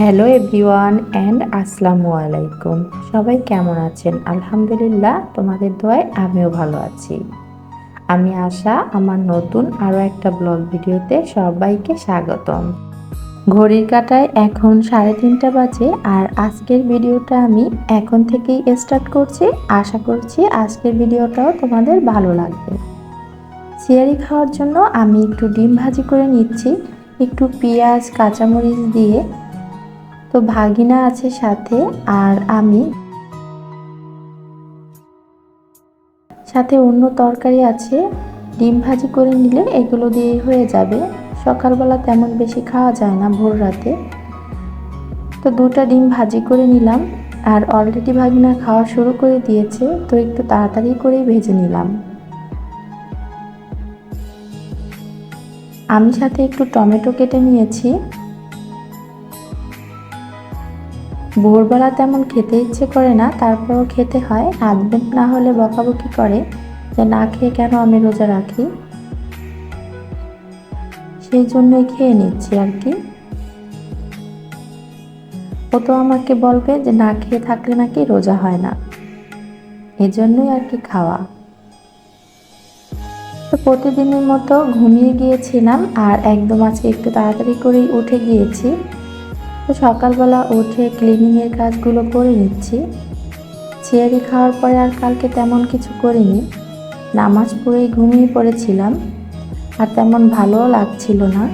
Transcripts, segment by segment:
Hello everyone and আসসালামু আলাইকুম। সবাই কেমন আছেন? আলহামদুলিল্লাহ, তোমাদের দোয়ায় আমিও ভালো আছি। আমি আশা, আমার নতুন আরও একটা ব্লগ ভিডিওতে সবাইকে স্বাগতম। ঘড়ির কাটায় এখন সাড়ে তিনটা বাজে আর আজকের ভিডিওটা আমি এখন থেকেই স্টার্ট করছি। আশা করছি আজকের ভিডিওটাও তোমাদের ভালো লাগবে। সিয়ারি খাওয়ার জন্য আমি একটু ডিম ভাজি করে নিচ্ছি। একটু পেঁয়াজ, কাঁচামরিচ দিয়ে তো ভাগিনা আছে সাথে আর আমি। সাথে অন্য তরকারি আছে, ডিম ভাজি করে নিলে এগুলো দিয়ে হয়ে যাবে। সকালবেলা তেমন বেশি খাওয়া যায় না ভোর রাতে। তো দুটা ডিম ভাজি করে নিলাম আর অলরেডি ভাগিনা খাওয়া শুরু করে দিয়েছে, তো একটু তাড়াতাড়ি করেই ভেজে নিলাম। আমি সাথে একটু টমেটো কেটে নিয়েছি। ভোরবেলা তেমন খেতে ইচ্ছে করে না, তারপরেও খেতে হয়। হাজবেন্ড না হলে বকাবকি করে যে না খেয়ে কেন আমি রোজা রাখি? সেই জন্যই খেয়ে নিচ্ছি আর কি। ও তো আমাকে বলবে যে না খেয়ে থাকলে নাকি রোজা হয় না। এজন্যই আর কি খাওয়া। তো প্রতিদিনের মতো ঘুমিয়ে গিয়েছিলাম আর একদম আজকে একটু তাড়াতাড়ি করেই উঠে গিয়েছি। তো সকালবেলা উঠে ক্লিনিংয়ের কাজগুলো করে নিচ্ছি। চেয়ারি খাওয়ার পরে আর কালকে তেমন কিছু করিনি। নামাজ পড়েই ঘুমিয়ে পড়েছিলাম, আর তেমন ভালোও লাগছিল না।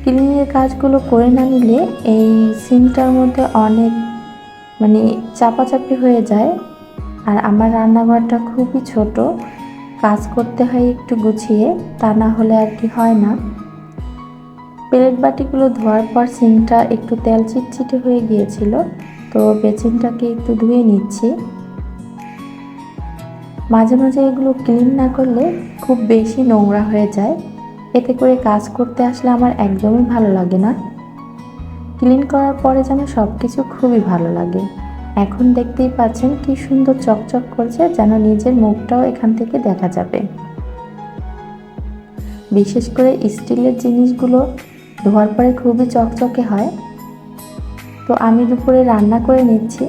ক্লিনিংয়ের কাজগুলো করে না নিলে এই সিমটার মধ্যে অনেক মানে চাপাচাপি হয়ে যায়, আর আমার রান্নাঘরটা খুবই ছোট। কাজ করতে হয় একটু গুছিয়ে, তা না হলে আর কি হয় না। প্লেট বাটিগুলো ধোয়ার পর সিংটা একটু তেল চিটচিটে হয়ে গিয়েছিল। তো বেচিনটাকে একটু ধুয়ে নিচ্ছি। মাঝে মাঝে এগুলো ক্লিন না করলে খুব বেশি নোংরা হয়ে যায়। এতে করে কাজ করতে আসলে আমার একদমই ভালো লাগে না। ক্লিন করার পরে যেন সব কিছু খুবই ভালো লাগে। এখন দেখতেই পাচ্ছেন কি সুন্দর চকচক করছে, যেন নিজের মুখটাও এখান থেকে দেখা যাবে। বিশেষ করে স্টিলের জিনিসগুলো ধোয়ার পরে খুবই চকচকে হয়। তো আমি দুপুরে রান্না করে নিচ্ছি।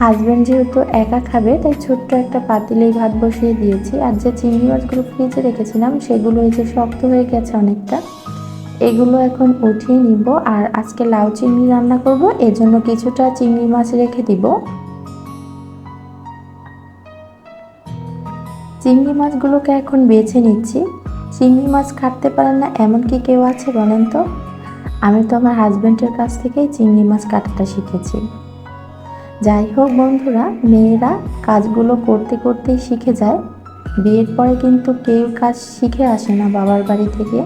হাজব্যান্ড যেহেতু একা খাবে, তাই ছোট্ট একটা পাতিলেই ভাত বসিয়ে দিয়েছি। আর যে চিংড়ি মাছগুলো ফ্রিজে রেখেছিলাম, সেগুলো এই যে শক্ত হয়ে গেছে অনেকটা, এগুলো এখন উঠিয়ে নিব। আর আজকে লাউ চিংড়ি রান্না করব, এজন্য কিছুটা চিংড়ি মাছ রেখে দিব। চিংড়ি মাছগুলোকে এখন বেছে নিচ্ছি। চিংড়ি মাছ কাটতে পারেন না, এমন কি কেউ আছে বলেন তো? আমি তো আমার হাজব্যান্ডের কাছ থেকেই চিংড়ি মাছ কাটাটা শিখেছি। যাই হোক বন্ধুরা, মেয়েরা কাজগুলো করতে করতেই শিখে যায়। বিয়ের পরে কিন্তু কেউ কাজ শিখে আসে না বাবার বাড়ি থেকে।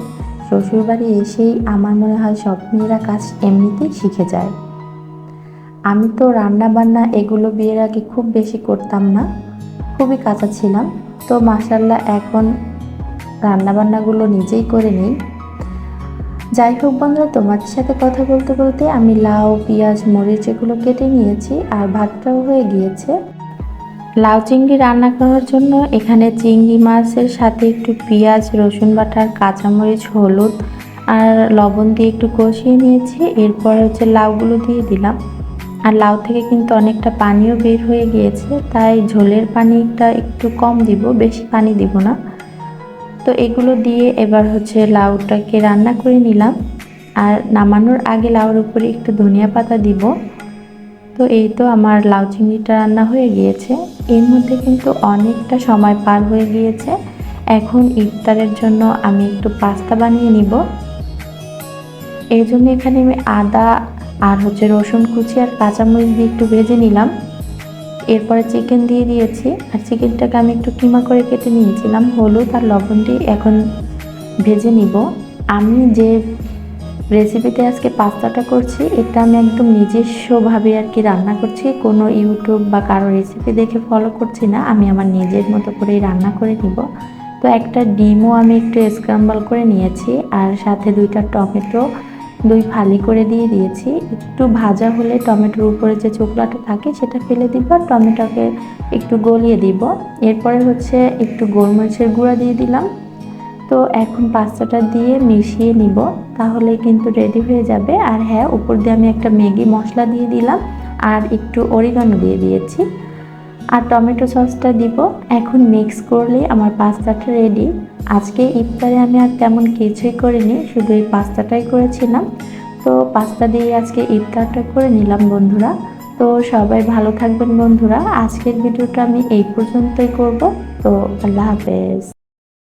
শ্বশুর বাড়ি এসেই আমার মনে হয় সব মেয়েরা কাজ এমনিতেই শিখে যায়। আমি তো রান্না বান্না এগুলো বিয়ের আগে খুব বেশি করতাম না, খুবই কাঁচা ছিলাম। তো মাসাল্লাহ এখন রান্নাবান্নাগুলো নিজেই করে নিই। যাই হোক বন্ধুরা, তোমাদের সাথে কথা বলতে বলতে আমি লাউ, পেঁয়াজ, মরিচ এগুলো কেটে নিয়েছি আর ভাতটাও হয়ে গিয়েছে। লাউ চিংড়ি রান্না করার জন্য এখানে চিংড়ি মাছের সাথে একটু পেঁয়াজ, রসুন বাটার কাঁচামরিচ, হলুদ আর লবণ দিয়ে একটু কষিয়ে নিয়েছি। এরপর হচ্ছে লাউগুলো দিয়ে দিলাম। আর লাউ থেকে কিন্তু অনেকটা পানিও বের হয়ে গিয়েছে, তাই ঝোলের পানিটা একটু কম দিব, বেশি পানি দিব না। তো এগুলো দিয়ে এবার হচ্ছে লাউটাকে রান্না করে নিলাম। আর নামানোর আগে লাউর উপরে একটু ধনিয়া পাতা দিব। তো এই তো আমার লাউ চিংড়িটা রান্না হয়ে গিয়েছে। এর মধ্যে কিন্তু অনেকটা সময় পার হয়ে গিয়েছে। এখন ইফতারের জন্য আমি একটু পাস্তা বানিয়ে নিব। এই জন্য এখানে আমি আদা আর হচ্ছে রসুন কুচি আর কাঁচামরিচ দিয়ে একটু ভেজে নিলাম। এরপরে চিকেন দিয়ে দিয়েছি। আর চিকেনটাকে আমি একটু কিমা করে কেটে নিয়েছিলাম। হলুদ আর লবণ দিয়ে এখন ভেজে নিব। আমি যে রেসিপিতে আজকে পাস্তাটা করছি, এটা আমি একদম নিজস্বভাবে আর কি রান্না করছি। কোনো ইউটিউব বা কারও রেসিপি দেখে ফলো করছি না। আমি আমার নিজের মতো করেই রান্না করে নিব। তো একটা ডিমও আমি একটু স্ক্রাম্বল করে নিয়েছি। আর সাথে দুইটা টমেটো দুই ফালি করে দিয়ে দিয়েছি। একটু ভাজা হলে টমেটোর উপরে যে চোকলাটা থাকে সেটা ফেলে দিব আর টমেটোকে একটু গলিয়ে দিব। এরপরে হচ্ছে একটু গোলমরিচের গুঁড়া দিয়ে দিলাম। তো এখন পাস্তাটা দিয়ে মিশিয়ে নিব, তাহলে কিন্তু রেডি হয়ে যাবে। আর হ্যাঁ উপর দিয়ে আমি একটা ম্যাগি মশলা দিয়ে দিলাম, আর একটু অরিগানো দিয়ে দিয়েছি। আর টমেটো সসটা দিব। এখন মিক্স করলে আমার পাস্তাটা রেডি আজকে ইফতারে আমি আর তেমন কিছুই করিনি, শুধু এই পাস্তাটাই করেছিলাম। তো পাস্তা দিয়ে আজকে ইফতারটা করে নিলাম বন্ধুরা। তো সবাই ভালো থাকবেন বন্ধুরা। আজকের ভিডিওটা আমি এই পর্যন্তই করব। তো আল্লাহ হাফেজ।